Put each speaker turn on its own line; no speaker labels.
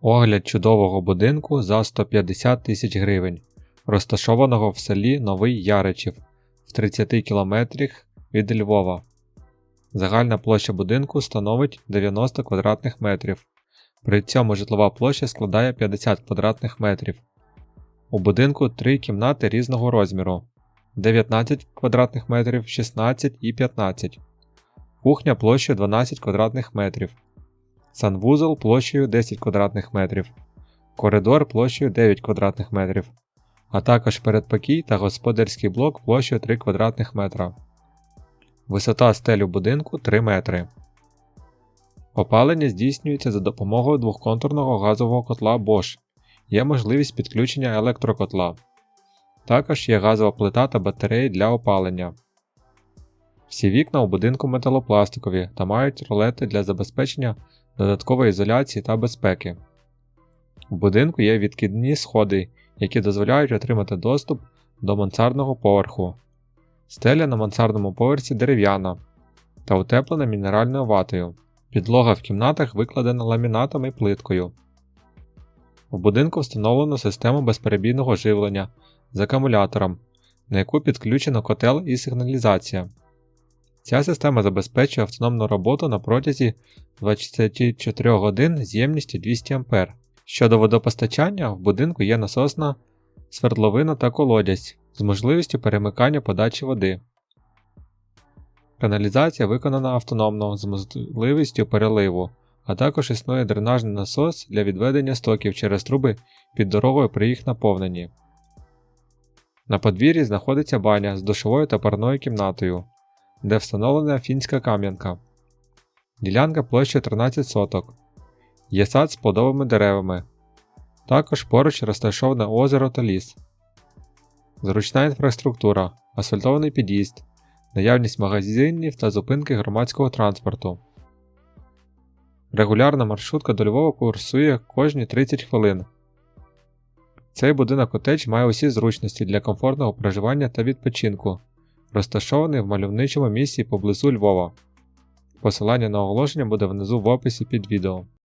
Огляд чудового будинку за 150 тисяч гривень, розташованого в селі Новий Яричів в 30 км від Львова. Загальна площа будинку становить 90 квадратних метрів. При цьому житлова площа складає 50 квадратних метрів. У будинку три кімнати різного розміру 19 квадратних метрів, 16 і 15. Кухня площею 12 квадратних метрів. Санвузол площею 10 квадратних метрів. Коридор площею 9 квадратних метрів. А також передпокій та господарський блок площею 3 квадратних метра. Висота стелю будинку 3 метри. Опалення здійснюється за допомогою двохконтурного газового котла Bosch. Є можливість підключення електрокотла. Також є газова плита та батареї для опалення. Всі вікна у будинку металопластикові та мають ролети для забезпечення додаткової ізоляції та безпеки. У будинку є відкидні сходи, які дозволяють отримати доступ до мансардного поверху. Стеля на мансардному поверсі дерев'яна та утеплена мінеральною ватою. Підлога в кімнатах викладена ламінатом і плиткою. У будинку встановлено систему безперебійного живлення з акумулятором, на яку підключено котел і сигналізація. Ця система забезпечує автономну роботу на протязі 24 годин з ємністю 200 А. Щодо водопостачання, в будинку є насосна свердловина та колодязь з можливістю перемикання подачі води. Каналізація виконана автономно з можливістю переливу, а також існує дренажний насос для відведення стоків через труби під дорогою при їх наповненні. На подвір'ї знаходиться баня з душовою та парною кімнатою, де встановлена фінська кам'янка. Ділянка площею 13 соток. Є сад з плодовими деревами. Також поруч розташоване озеро та ліс. Зручна інфраструктура, асфальтований під'їзд, наявність магазинів та зупинки громадського транспорту. Регулярна маршрутка до Львова курсує кожні 30 хвилин. Цей будинок котедж має усі зручності для комфортного проживання та відпочинку, розташований в мальовничому місці поблизу Львова. Посилання на оголошення буде внизу в описі під відео.